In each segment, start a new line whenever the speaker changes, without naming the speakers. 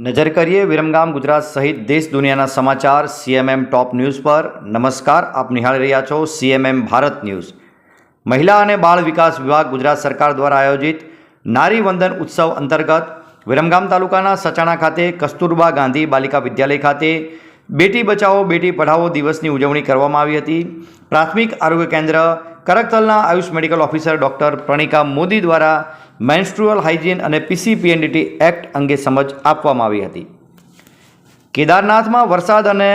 નજર કરીએ વિરમગામ ગુજરાત સહિત દેશ દુનિયાના સમાચાર સીએમએમ ટોપ ન્યૂઝ પર. નમસ્કાર, આપ નિહાળી રહ્યા છો સીએમએમ ભારત ન્યૂઝ. મહિલા અને બાળ વિકાસ વિભાગ ગુજરાત સરકાર દ્વારા આયોજિત નારી વંદન ઉત્સવ અંતર્ગત વિરમગામ તાલુકાના સચાણા ખાતે કસ્તુરબા ગાંધી બાલિકા વિદ્યાલય ખાતે બેટી બચાવો, બેટી પઢાઓ દિવસની ઉજવણી કરવામાં આવી હતી. પ્રાથમિક આરોગ્ય કેન્દ્ર કરકતલના AYUSH medical officer doctor Pranika Modi દ્વારા મેન્સ્ટ્રુઅલ હાઇજીન અને પીસીપીએનડીટી એક્ટ અંગે સમજ આપવામાં આવી હતી. કેદારનાથમાં વરસાદ અને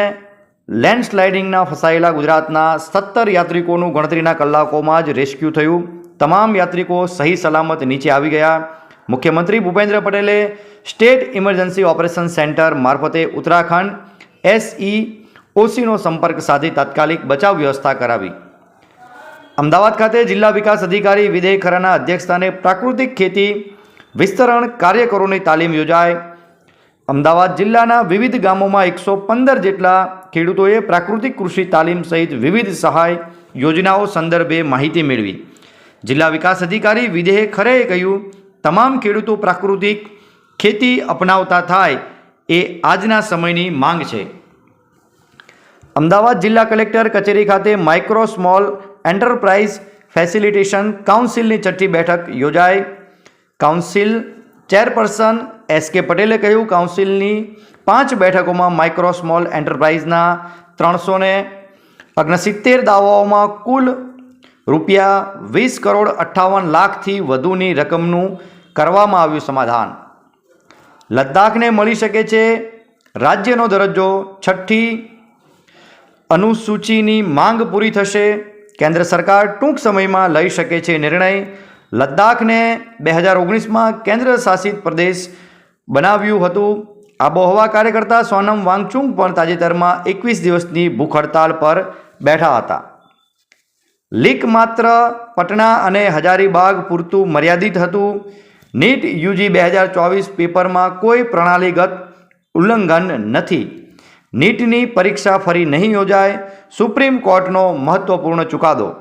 લેન્ડસ્લાઇડિંગના ફસાયેલા ગુજરાતના સત્તર યાત્રિકોનું ગણતરીના કલાકોમાં જ રેસ્ક્યુ થયું. તમામ યાત્રિકો સહી સલામત નીચે આવી ગયા. મુખ્યમંત્રી ભૂપેન્દ્ર પટેલે સ્ટેટ ઇમરજન્સી ઓપરેશન સેન્ટર મારફતે ઉત્તરાખંડ એસઈ ઓસીનો સંપર્ક સાધી તાત્કાલિક બચાવ વ્યવસ્થા કરાવી. અમદાવાદ ખાતે જિલ્લા વિકાસ અધિકારી વિદય ખરાના અધ્યક્ષસ્થાને પ્રાકૃતિક ખેતી વિસ્તરણ કાર્યકરોની તાલીમ યોજાય અમદાવાદ જિલ્લાના વિવિધ ગામોમાં એકસો પંદર જેટલા ખેડૂતોએ પ્રાકૃતિક કૃષિ તાલીમ સહિત વિવિધ સહાય યોજનાઓ સંદર્ભે માહિતી મેળવી. જિલ્લા વિકાસ અધિકારી વિદેહ ખરેએ કહ્યું, તમામ ખેડૂતો પ્રાકૃતિક ખેતી અપનાવતા થાય એ આજના સમયની માંગ છે. અમદાવાદ જિલ્લા કલેક્ટર કચેરી ખાતે માઇક્રો સ્મોલ એન્ટરપ્રાઇઝ ફેસિલિટેશન કાઉન્સિલની છઠ્ઠી બેઠક યોજાઈ. કાઉન્સિલ ચેરપર્સન એસ કે પટેલે કહ્યું કાઉન્સિલની પાંચ બેઠકોમાં માઇક્રો સ્મોલ એન્ટરપ્રાઇઝના ત્રણસો ને અગ્નસિત્તેર દાવાઓમાં કુલ રૂપિયા વીસ કરોડ અઠ્ઠાવન લાખથી વધુની રકમનું કરવામાં આવ્યું સમાધાન. લદ્દાખને મળી શકે છે રાજ્યનો દરજ્જો. છઠ્ઠી અનુસૂચિની માંગ પૂરી થશે. કેન્દ્ર સરકાર ટૂંક સમયમાં લઈ શકે છે નિર્ણય. લદ્દાખને બે હજાર ઓગણીસમાં કેન્દ્ર શાસિત પ્રદેશ બનાવ્યું હતું. આબોહવા કાર્યકર્તા સોનમ વાંગચુંગ પણ તાજેતરમાં એકવીસ દિવસની ભૂખ હડતાલ પર બેઠા હતા. લીક માત્ર પટના અને હજારીબાગ પૂરતું મર્યાદિત હતું. નીટ યુજી બે હજાર ચોવીસ પેપરમાં કોઈ પ્રણાલીગત ઉલ્લંઘન નથી. નીટની પરીક્ષા ફરી નહીં યોજાય, સુપ્રીમ કોર્ટનો મહત્વપૂર્ણ ચુકાદો.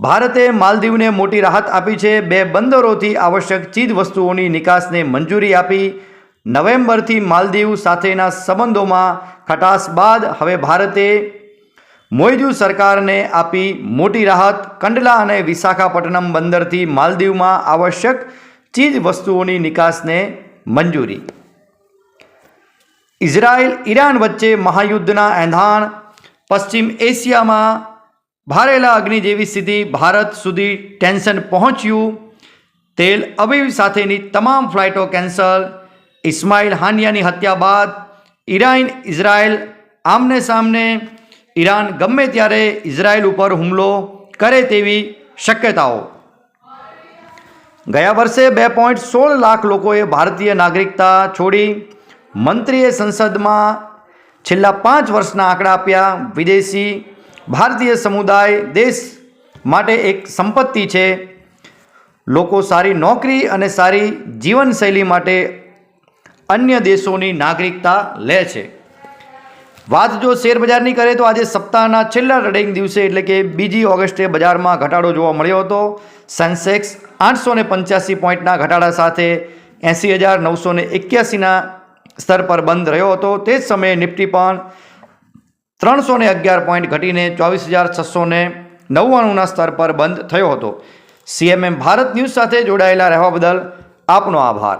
ભારતે માલદીવને મોટી રાહત આપી છે. બે બંદરોથી આવશ્યક ચીજ વસ્તુઓની નિકાસને મંજૂરી આપી. નવેમ્બરથી માલદીવ સાથેના સંબંધોમાં ખટાશ બાદ હવે ભારતે મોઇજુ સરકારને આપી મોટી રાહત. કંડલા અને વિશાખાપટ્ટનમ બંદરથી માલદીવમાં આવશ્યક ચીજ વસ્તુઓની નિકાસને મંજૂરી. ઇઝરાયલ ઈરાન વચ્ચે મહાયુદ્ધના એંધાણ પશ્ચિમ એશિયામાં ભારેલા અગ્નિ જેવી સ્થિતિ ભારત સુધી ટેન્શન પહોંચ્યું તેલ અવીવ સાથેની તમામ ફ્લાઇટો કેન્સલ ઇસ્માઇલ હાનિયાની હત્યા બાદ ઈરાન ઇઝરાયલ આમને સામને ઈરાન ગમે ત્યારે ઇઝરાયલ ઉપર હુમલો કરે તેવી શક્યતાઓ ગયા વર્ષે બે પોઈન્ટ સોળ લાખ લોકોએ ભારતીય નાગરિકતા છોડી મંત્રીએ સંસદમાં છેલ્લા પાંચ વર્ષના આંકડા આપ્યા. વિદેશી ભારતીય સમુદાય દેશ માટે એક સંપત્તિ છે. લોકો સારી નોકરી અને સારી જીવનશૈલી માટે અન્ય દેશોની નાગરિકતા લે છે. વાત જો શેરબજારની કરે તો આજે સપ્તાહના છેલ્લા ટ્રેડિંગ દિવસે, એટલે કે બીજી ઓગસ્ટે બજારમાં ઘટાડો જોવા મળ્યો હતો. સેન્સેક્સ આઠસો ને પંચ્યાસી પોઈન્ટના ઘટાડા સાથે એંસી હજાર નવસો ને એક્યાસીના સ્તર પર બંધ રહ્યો હતો. તે જ સમયે નિફ્ટી પણ ત્રણસો ને અગિયાર પોઈન્ટ ઘટીને ચોવીસ હજાર છસો ને નવ્વાણુંના સ્તર પર બંધ થયો હતો. સીએમએમ ભારત ન્યૂઝ સાથે જોડાયેલા રહેવા બદલ આપનો આભાર.